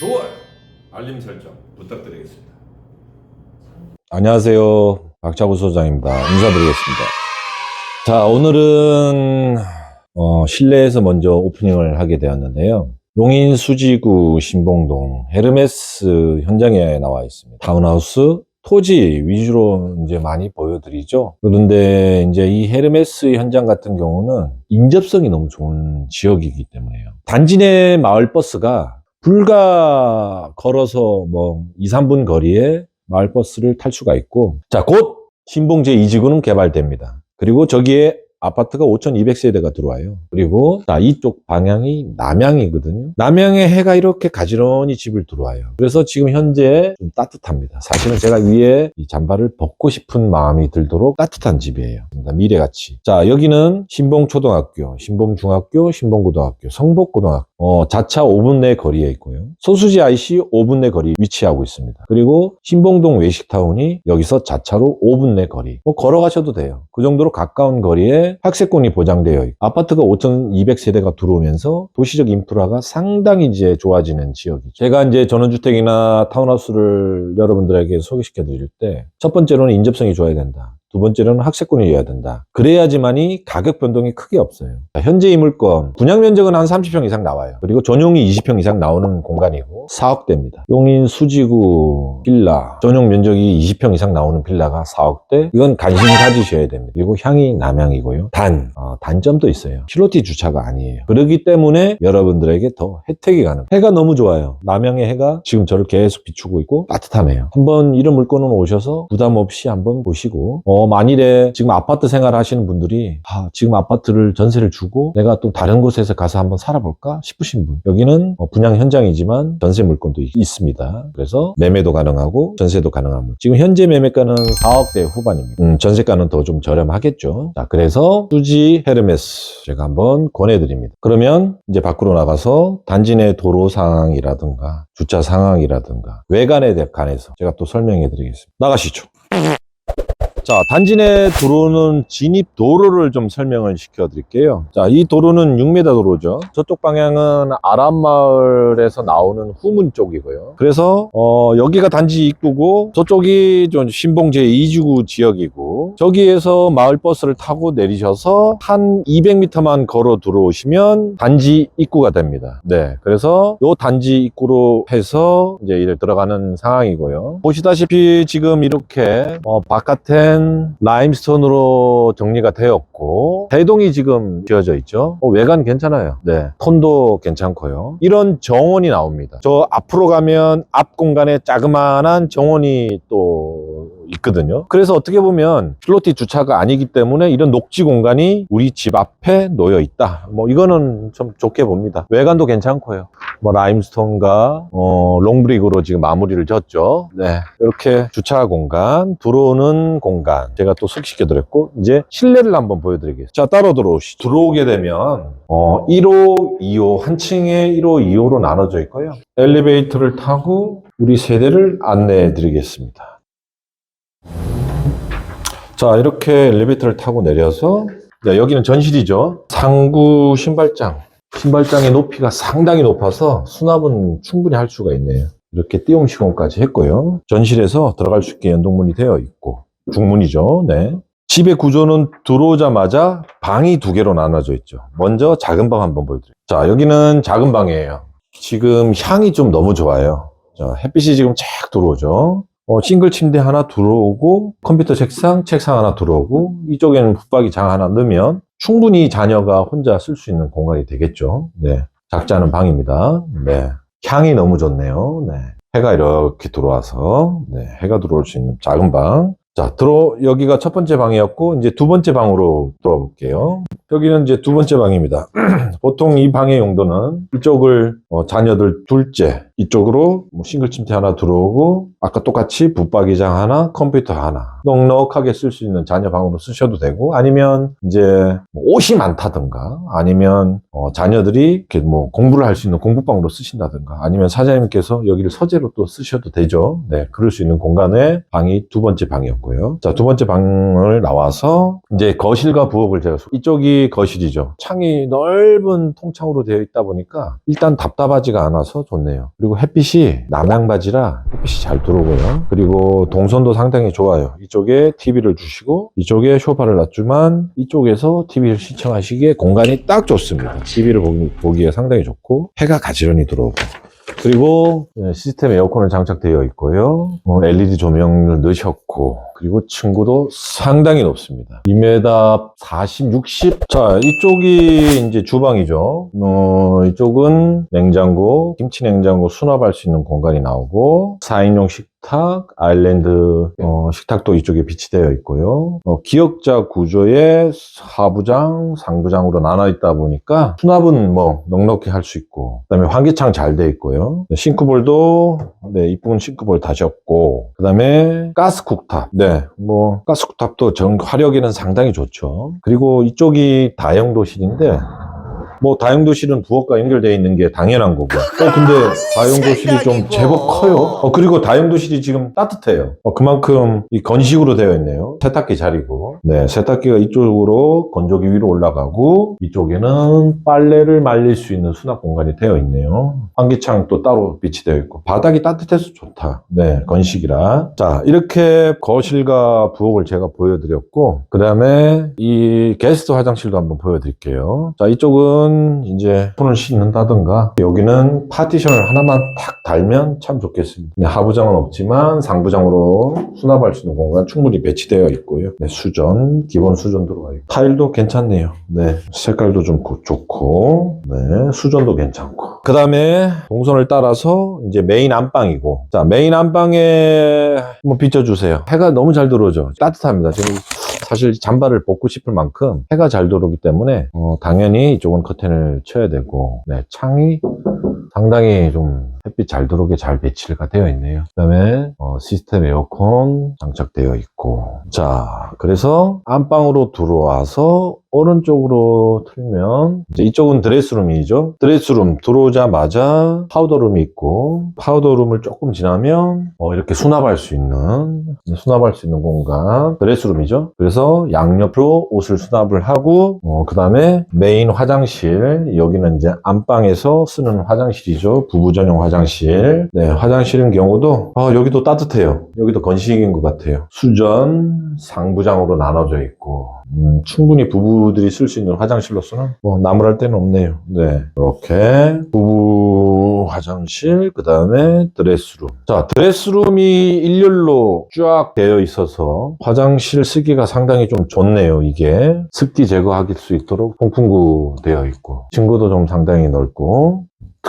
좋아요. 알림 설정 부탁드리겠습니다. 안녕하세요. 박차구 소장입니다. 인사드리겠습니다. 자, 오늘은 어, 실내에서 먼저 오프닝을 하게 되었는데요. 용인 수지구 신봉동 헤르메스 현장에 나와 있습니다. 타운하우스 토지 위주로 이제 많이 보여드리죠. 그런데 이제 이 헤르메스 현장 같은 경우는 인접성이 너무 좋은 지역이기 때문에요. 단지 내 마을 버스가 불과 걸어서 뭐 2, 3분 거리에 마을 버스를 탈 수가 있고, 자, 곧 신봉 제 2지구는 개발됩니다. 그리고 저기에 아파트가 5,200세대가 들어와요. 그리고 자, 이쪽 방향이 남향이거든요. 남향에 해가 이렇게 가지런히 집을 들어와요. 그래서 지금 현재 좀 따뜻합니다. 사실은 제가 위에 이 잠바를 벗고 싶은 마음이 들도록 따뜻한 집이에요. 미래같이. 자, 여기는 신봉초등학교, 신봉중학교, 신봉고등학교, 성복고등학교, 어, 자차 5분 내 거리에 있고요. 소수지 IC 5분 내 거리 위치하고 있습니다. 그리고 신봉동 외식타운이 여기서 자차로 5분 내 거리. 뭐 걸어가셔도 돼요. 그 정도로 가까운 거리에 학세권이 보장되어 있고 아파트가 5,200세대가 들어오면서 도시적 인프라가 상당히 이제 좋아지는 지역이죠. 제가 이제 전원주택이나 타운하우스를 여러분들에게 소개시켜 드릴 때 첫 번째로는 인접성이 좋아야 된다. 두 번째로는 학세권이어야 된다. 그래야지만이 가격 변동이 크게 없어요. 자, 현재 이 물건 분양 면적은 한 30평 이상 나와요. 그리고 전용이 20평 이상 나오는 공간이고 4억대입니다. 용인 수지구 빌라 전용 면적이 20평 이상 나오는 빌라가 4억대. 이건 관심 가지셔야 됩니다. 그리고 향이 남향이고요. 단 어, 단점도 있어요. 킬로티 주차가 아니에요. 그렇기 때문에 여러분들에게 더 혜택이 가능. 해가 너무 좋아요. 남향의 해가 지금 저를 계속 비추고 있고 따뜻하네요. 한번 이런 물건은 오셔서 부담 없이 한번 보시고 어, 만일에 지금 아파트 생활 하시는 분들이 아, 지금 아파트를 전세를 주고 내가 또 다른 곳에서 가서 한번 살아볼까 싶으신 분 여기는 어, 분양 현장이지만 전세 물건도 있- 있습니다. 그래서 매매도 가능하고 전세도 가능합니다. 지금 현재 매매가는 4억대 후반입니다. 음, 전세가는 더 좀 저렴하겠죠. 자, 그래서 수지 헤르메스 제가 한번 권해드립니다. 그러면 이제 밖으로 나가서 단지 내 도로 상황이라든가 주차 상황이라든가 외관에 관해서 제가 또 설명해 드리겠습니다. 나가시죠. 자, 단지 내 도로는 진입 도로를 좀 설명을 시켜 드릴게요. 자, 이 도로는 6m 도로죠. 저쪽 방향은 아람마을에서 나오는 후문 쪽이고요. 그래서, 어, 여기가 단지 입구고, 저쪽이 좀 신봉 제2지구 지역이고, 저기에서 마을 버스를 타고 내리셔서 한 200m만 걸어 들어오시면 단지 입구가 됩니다. 네. 그래서 요 단지 입구로 해서 이제 이를 들어가는 상황이고요. 보시다시피 지금 이렇게 어, 바깥 엔 라임스톤으로 정리가 되었고 대동이 지금 지어져 있죠. 어, 외관 괜찮아요. 네. 톤도 괜찮고요. 이런 정원이 나옵니다. 저 앞으로 가면 앞 공간에 자그마한 정원이 또 있거든요. 그래서 어떻게 보면 플로티 주차가 아니기 때문에 이런 녹지 공간이 우리 집 앞에 놓여 있다. 뭐 이거는 좀 좋게 봅니다. 외관도 괜찮고요. 뭐 라임스톤과 어, 롱브릭으로 지금 마무리를 졌죠. 네. 이렇게 주차 공간, 들어오는 공간 제가 또 소개시켜 드렸고 이제 실내를 한번 보여드리겠습니다. 자 따로 들어오시죠. 들어오게 되면 어, 1호, 2호 한 층에 1호, 2호로 나눠져 있고요. 엘리베이터를 타고 우리 세대를 안내해 드리겠습니다. 자, 이렇게 엘리베이터를 타고 내려서, 자, 여기는 전실이죠. 상부 신발장. 신발장의 높이가 상당히 높아서 수납은 충분히 할 수가 있네요. 이렇게 띄움 시공까지 했고요. 전실에서 들어갈 수 있게 연동문이 되어 있고, 중문이죠. 네. 집의 구조는 들어오자마자 방이 두 개로 나눠져 있죠. 먼저 작은 방 한번 보여드릴게요. 자, 여기는 작은 방이에요. 지금 향이 좀 너무 좋아요. 자, 햇빛이 지금 쫙 들어오죠. 어, 싱글 침대 하나 들어오고 컴퓨터 책상, 책상 하나 들어오고 이쪽에는 붙박이 장 하나 넣으면 충분히 자녀가 혼자 쓸 수 있는 공간이 되겠죠. 네. 작지 않은 방입니다. 네. 향이 너무 좋네요. 네. 해가 이렇게 들어와서 네, 해가 들어올 수 있는 작은 방. 자, 들어 여기가 첫 번째 방이었고 이제 두 번째 방으로 들어가 볼게요. 여기는 이제 두 번째 방입니다. 보통 이 방의 용도는 이쪽을 어, 자녀들 둘째 이쪽으로 뭐 싱글 침대 하나 들어오고 아까 똑같이 붙박이장 하나, 컴퓨터 하나 넉넉하게 쓸 수 있는 자녀 방으로 쓰셔도 되고 아니면 이제 뭐 옷이 많다든가 아니면 어, 자녀들이 이렇게 뭐 공부를 할 수 있는 공부방으로 쓰신다든가 아니면 사장님께서 여기를 서재로 또 쓰셔도 되죠. 네, 그럴 수 있는 공간에 방이 두 번째 방이었고요. 자, 두 번째 방을 나와서 이제 거실과 부엌을 제가 소- 이쪽이 거실이죠. 창이 넓은 통창으로 되어 있다 보니까 일단 답답하지가 않아서 좋네요. 그리고 햇빛이 남양바지라 햇빛이 잘 들어오고요. 그리고 동선도 상당히 좋아요. 이쪽에 TV를 주시고 이쪽에 소파를 놨지만 이쪽에서 TV를 시청하시기에 공간이 딱 좋습니다. TV를 보기, 보기에 상당히 좋고 해가 가지런히 들어오고 그리고 예, 시스템 에어컨은 장착되어 있고요. 어, LED 조명을 넣으셨고 그리고 층고도 상당히 높습니다. 2m 40, 60. 자, 이쪽이 이제 주방이죠. 어, 이쪽은 냉장고, 김치 냉장고 수납할 수 있는 공간이 나오고 4인용 식탁, 아일랜드 어, 식탁도 이쪽에 비치되어 있고요. 어, 기역자 구조의 하부장, 상부장으로 나눠 있다 보니까 수납은 뭐 넉넉히 할 수 있고 그다음에 환기창 잘 돼 있고요. 네, 싱크볼도 네, 이쁜 싱크볼 다셨고 그다음에 가스 쿡탑. 네, 뭐 가스 쿡탑도 정 화력에는 상당히 좋죠. 그리고 이쪽이 다용도실인데 뭐 다용도실은 부엌과 연결되어 있는 게 당연한 거고. 어 근데 다용도실이 좀 제법 커요. 어 그리고 다용도실이 지금 따뜻해요. 어 그만큼 이 건식으로 되어 있네요. 세탁기 자리고. 네, 세탁기가 이쪽으로 건조기 위로 올라가고 이쪽에는 빨래를 말릴 수 있는 수납 공간이 되어 있네요. 환기창 또 따로 비치되어 있고 바닥이 따뜻해서 좋다. 네, 건식이라. 자, 이렇게 거실과 부엌을 제가 보여드렸고 그다음에 이 게스트 화장실도 한번 보여드릴게요. 자, 이쪽은 이제 손을 씻는다든가 여기는 파티션을 하나만 탁 달면 참 좋겠습니다. 네, 하부장은 없지만 상부장으로 수납할 수 있는 공간 충분히 배치되어 있고요. 네, 수전, 기본 수전 들어가 있고 타일도 괜찮네요. 네, 색깔도 좀 고- 좋고 네, 수전도 괜찮고 그 다음에 동선을 따라서 이제 메인 안방이고 자 메인 안방에 한번 비춰주세요. 해가 너무 잘 들어오죠. 따뜻합니다. 지금 사실 잠바를 벗고 싶을 만큼 해가 잘 들어오기 때문에 어, 당연히 이쪽은 커튼을 쳐야 되고 네, 창이 상당히 좀 햇빛 잘 들어오게 잘 배치가 되어 있네요. 그 다음에 시스템 에어컨 장착되어 있고 자 그래서 안방으로 들어와서 오른쪽으로 틀면 이쪽은 드레스룸이죠. 드레스룸 들어오자마자 파우더룸이 있고 파우더룸을 조금 지나면 어, 이렇게 수납할 수 있는 수납할 수 있는 공간 드레스룸이죠. 그래서 양옆으로 옷을 수납을 하고 그 다음에 메인 화장실 여기는 이제 안방에서 쓰는 화장실이죠. 부부 전용 화장실. 네, 화장실인 경우도 아, 여기도 따뜻해요. 여기도 건식인 것 같아요. 수전 상부장으로 나눠져 있고 음, 충분히 부부들이 쓸 수 있는 화장실로서는 뭐 나무랄 데는 없네요. 네, 이렇게 부부 화장실 그 다음에 드레스룸. 자, 드레스룸이 일렬로 쫙 되어 있어서 화장실 쓰기가 상당히 좀 좋네요. 이게 습기 제거하길 수 있도록 통풍구 되어 있고 층고도 좀 상당히 넓고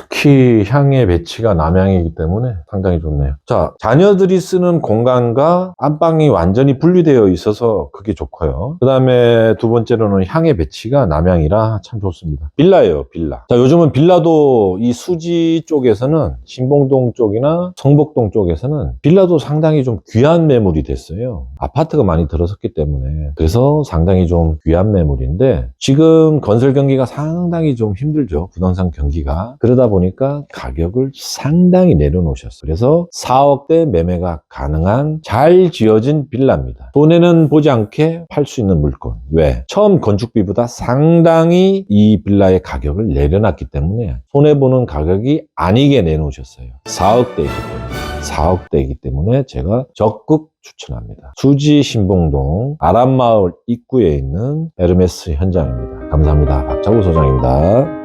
특히 향의 배치가 남향이기 때문에 상당히 좋네요. 자, 자녀들이 쓰는 공간과 안방이 완전히 분리되어 있어서 그게 좋고요. 그 다음에 두 번째로는 향의 배치가 남향이라 참 좋습니다. 빌라예요, 빌라. 자, 요즘은 빌라도 이 수지 쪽에서는 신봉동 쪽이나 성복동 쪽에서는 빌라도 상당히 좀 귀한 매물이 됐어요. 아파트가 많이 들어섰기 때문에. 그래서 상당히 좀 귀한 매물인데 지금 건설 경기가 상당히 좀 힘들죠. 부동산 경기가. 그러다 보니 까 가격을 상당히 내려놓으셨어요. 그래서 4억대 매매가 가능한 잘 지어진 빌라입니다. 돈에는 보지 않게 팔 수 있는 물건. 왜? 처음 건축비보다 상당히 이 빌라의 가격을 내려놨기 때문에 손해보는 가격이 아니게 내놓으셨어요. 4억대이기 때문에. 4억대이기 때문에 제가 적극 추천합니다. 수지 신봉동 아람마을 입구에 있는 에르메스 현장입니다. 감사합니다. 박자구 소장입니다.